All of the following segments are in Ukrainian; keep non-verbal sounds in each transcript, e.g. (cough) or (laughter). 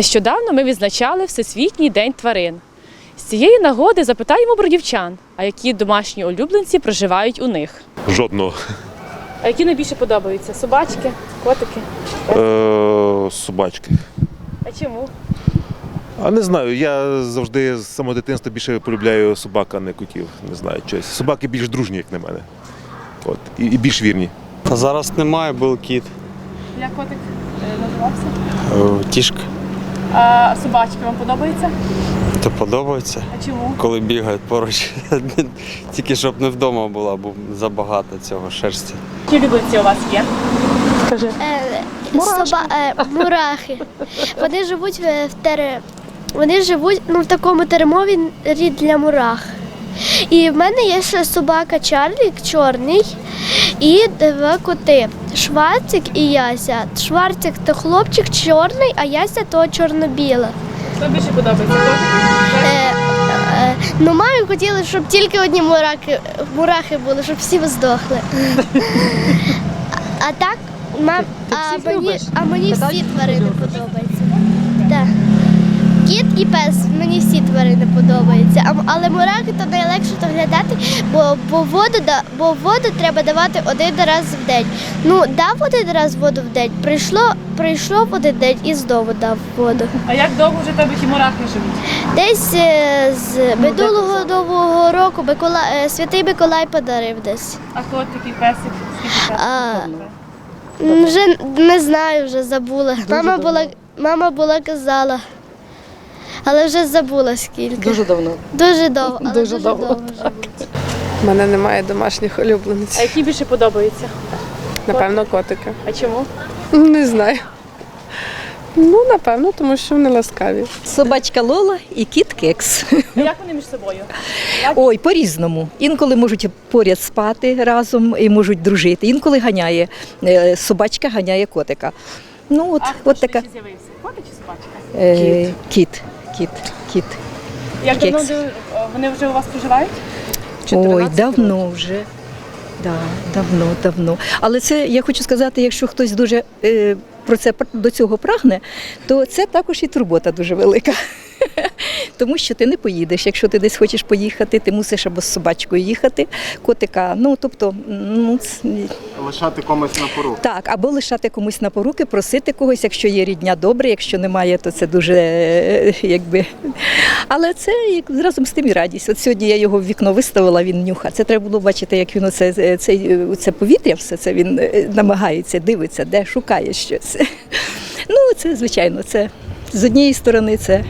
Нещодавно ми відзначали Всесвітній день тварин. З цієї нагоди запитаємо бродівчан, а які домашні улюбленці проживають у них. Жодного. А які найбільше подобаються? Собачки, котики? Е, собачки. А чому? А не знаю, я завжди з самого дитинства більше полюбляю собак, а не котів. Не знаю чогось. Собаки більш дружні, як на мене. От. І, і більш вірні. А зараз немає, був кіт. Як котик е, називався? Е, Тішка. А собачки вам подобаються? То подобається, А чому? коли бігають поруч. (laughs) Тільки щоб не вдома була, бо забагато цього шерсті. Які улюбленці у вас є? Е, соба, е, мурахи. Вони живуть в, тере. Вони живуть ну, в такому теремові для мурах. І в мене є ще собака Чарлік чорний і два коти. Шварцик і Яся. Шварцик то хлопчик чорний, а Яся то чорно-біла. Що більше подобається? Е, е, ну, мамі хотіли, щоб тільки одні мурахи, мурахи були, щоб всі здохли. (laughs) А так, мам, а, мені, а мені всі тварини подобаються. Так. Кіт і пес, мені всі тварини подобаються. Але мурахи то найлегше доглядати, бо, бо, воду, бо воду треба давати один раз в день. Ну, дав один раз воду в день, прийшло, прийшов один день і знову дав воду. А як довго вже тебе ті мурахи живуть? Десь е, з минулого нового року Микола, е, святий Миколай подарив десь. А котики, песик? Скільки А, Вже не знаю, вже забула. Мама була, мама була казала. Але вже забула скільки. Дуже давно. Дуже довго. Але Дуже дуже, довго. довго живуть. У мене немає домашніх А улюбленців. які більше подобаються? Напевно, котики. А чому? Не знаю. Ну, напевно, тому що вони ласкаві. Собачка Лола і кіт Кекс. А як вони між собою? Ой, по-різному. Інколи можуть поряд спати разом і можуть дружити. Інколи ганяє е, собачка, ганяє котика. Ну от, А хто от така швидше з'явився? Котик чи собачка? е, кіт. Кіт, кіт. Як Кекс. давно вони вже у вас проживають? Ой, давно вже. Да, давно, давно. Але це я хочу сказати, якщо хтось дуже е, про це до цього прагне, то це також і турбота дуже велика. Тому що ти не поїдеш. Якщо ти десь хочеш поїхати, ти мусиш або з собачкою їхати, котика. Ну тобто, ну Лишати комусь на пору. так, або лишати комусь на поруки, просити когось, якщо є рідня добре, якщо немає, то це дуже е, якби. Але це як разом з тим і радість. От сьогодні я його в вікно виставила, він нюха. Це треба було бачити, як він оце, е, це, це повітря, все це він е, намагається, дивиться, де шукає щось. Ну, це звичайно, це. З однієї сторони це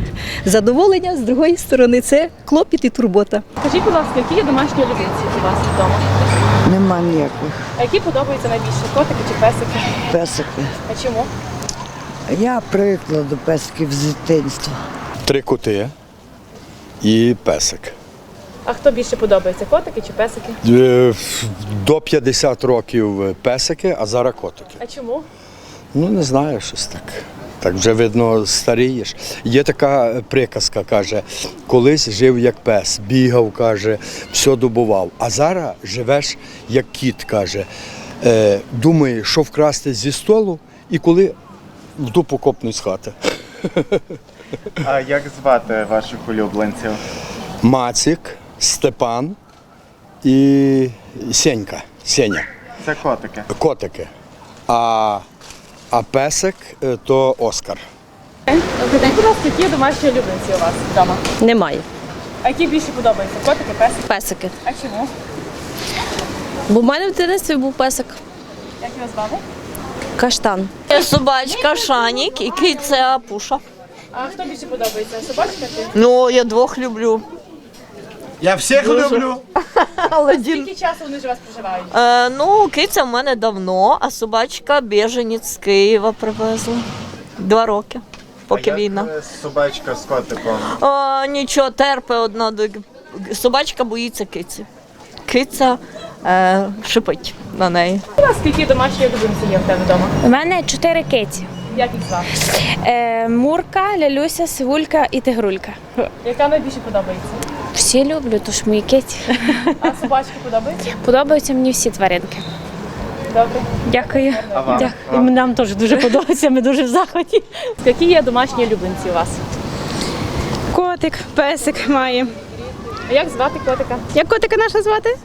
задоволення, з другої сторони це клопіт і турбота. Скажіть, будь ласка, які є домашні улюбленці у вас вдома? Нема ніяких А які подобаються найбільше? Котики чи песики? песиків. А чому? Я привикла до песиків з дитинства. Три коти і песик. А хто більше подобається? Котики чи песики? Е, До 50 років песики, а зараз котики. А чому? Ну не знаю, щось так. Так вже видно старієш. Є така приказка, каже, колись жив як пес, бігав, каже, все добував. А зараз живеш як кіт, каже. Е, думає, що вкрасти зі столу, і коли в дупу копнуть з хати. (laughs) А як звати ваших улюбленців? Мацик, Степан і Сенька. Сеня. Це котики. Котики. А, а песик е, то Оскар. Скажіть, будь ласка, які домашні улюбленці у вас вдома? Немає. А які більше подобаються? Котики, песики? Песики. А чому? Бо в мене в дитинстві був песик. Як його звали? Каштан. Собачка, шанік і киця пуша. А хто більше подобається? Собачка чи? Ну, я двох люблю. Я всіх люблю. (laughs) Скільки часу вони вже у вас проживають? Е, ну, киця в мене давно, а собачка біженець з Києва привезла. Два роки, поки війна. Собачка з котиком. О, нічого, терпе одна до собачка боїться киці. Киця е, шипить на неї. Будь ласка, які домашні улюбленці є в тебе вдома? У мене чотири киті: Як їх звати? е, Мурка, Лялюся, Сивулька і Тигрулька. Яка найбільше подобається? Всі люблю, тож мої киті. А собачки подобаються? Подобаються мені всі тваринки. Добре. Дякую. А вам? Дякую. Нам теж дуже подобається, ми дуже в захваті. Які є домашні улюбленці у вас? Котик, песик має. А як звати котика? Як котика наша звати?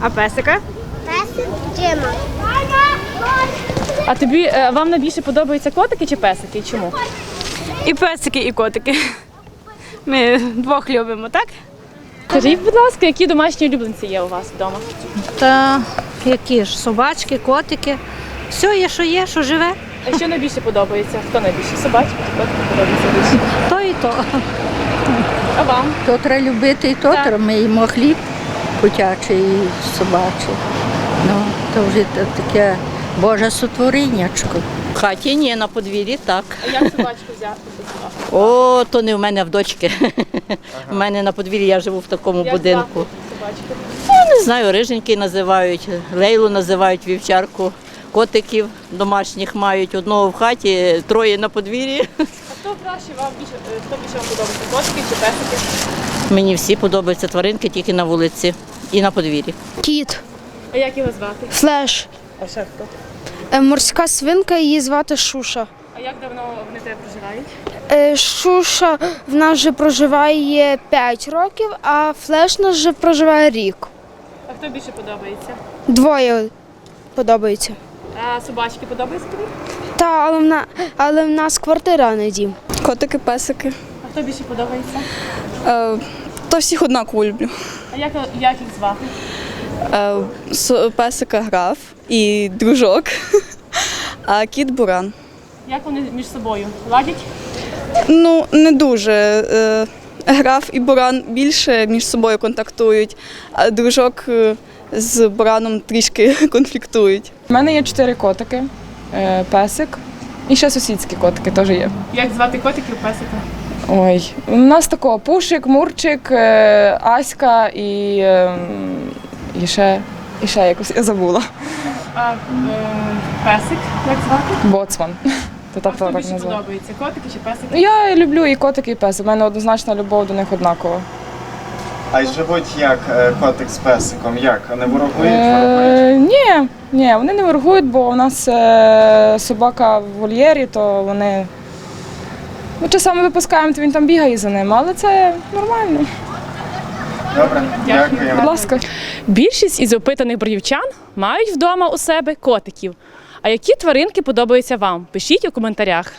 А песика? Песик Джима. А тобі е, вам найбільше подобаються котики чи песики? І Чому? І песики, і котики. Ми двох любимо, так? Скажіть, будь ласка, які домашні улюбленці є у вас вдома? Та які ж собачки, котики. Все є, що є, що живе, А що найбільше подобається? Хто найбільше? Собачки чи котики подобаються більше? то і то. А вам? То треба любити і то, Так. треба. ми їмо хліб котячий і собачий. Ну, то вже та- таке Боже сотворіннячко. В хаті ні, на подвір'ї так. А як собачку взяти? О, то не в мене в дочки. У мене на подвір'ї я живу в такому Як будинку. Ну, не знаю, риженький називають, лейлу називають вівчарку. Котиків домашніх мають одного в хаті, троє на подвір'ї. А хто краще вам більше, е, хто більше вам подобається? Котики чи песики? Мені всі подобаються тваринки тільки на вулиці і на подвір'ї. Кіт. А як його звати? Флеш. А ще хто? Е, Морська свинка, її звати Шуша. А як давно вони тебе проживають? Е, Шуша в нас вже проживає 5 років, а Флеш нас вже проживає рік. А хто більше подобається? Двоє подобається. А собачки подобаються тобі? Та, але в, на, але в нас квартира, а не дім. Котики, песики. А хто більше подобається? Е, то всіх однаково люблю. А як, як їх звати? Е, песика граф і дружок, (laughs) а кіт буран. Як вони між собою? Ладять? Ну, не дуже. Е, Граф і Буран більше між собою контактують, а дружок е, з Бураном трішки (laughs) конфліктують. У мене є чотири котики, песик і ще сусідські котики теж є. Як звати котиків песика? Ой, у нас такого пушик, мурчик, Аська і, е, і, ще, і ще якось я забула. А е, песик, як звати? Боцман. То так, так більше подобається? Котики чи песики? Ну, Я люблю і котики, і песик. У мене однозначна любов до них однакова. А й живуть як е, котик з песиком? Як? Не ворогують, ворогують? Е, ні, ні, вони не воргують, бо у нас е, собака в вольєрі, то вони. Ну, часами випускаємо, то він там бігає за ними, але це нормально. Дякуємо. Будь ласка. Більшість із опитаних бродівчан мають вдома у себе котиків. А які тваринки подобаються вам? Пишіть у коментарях.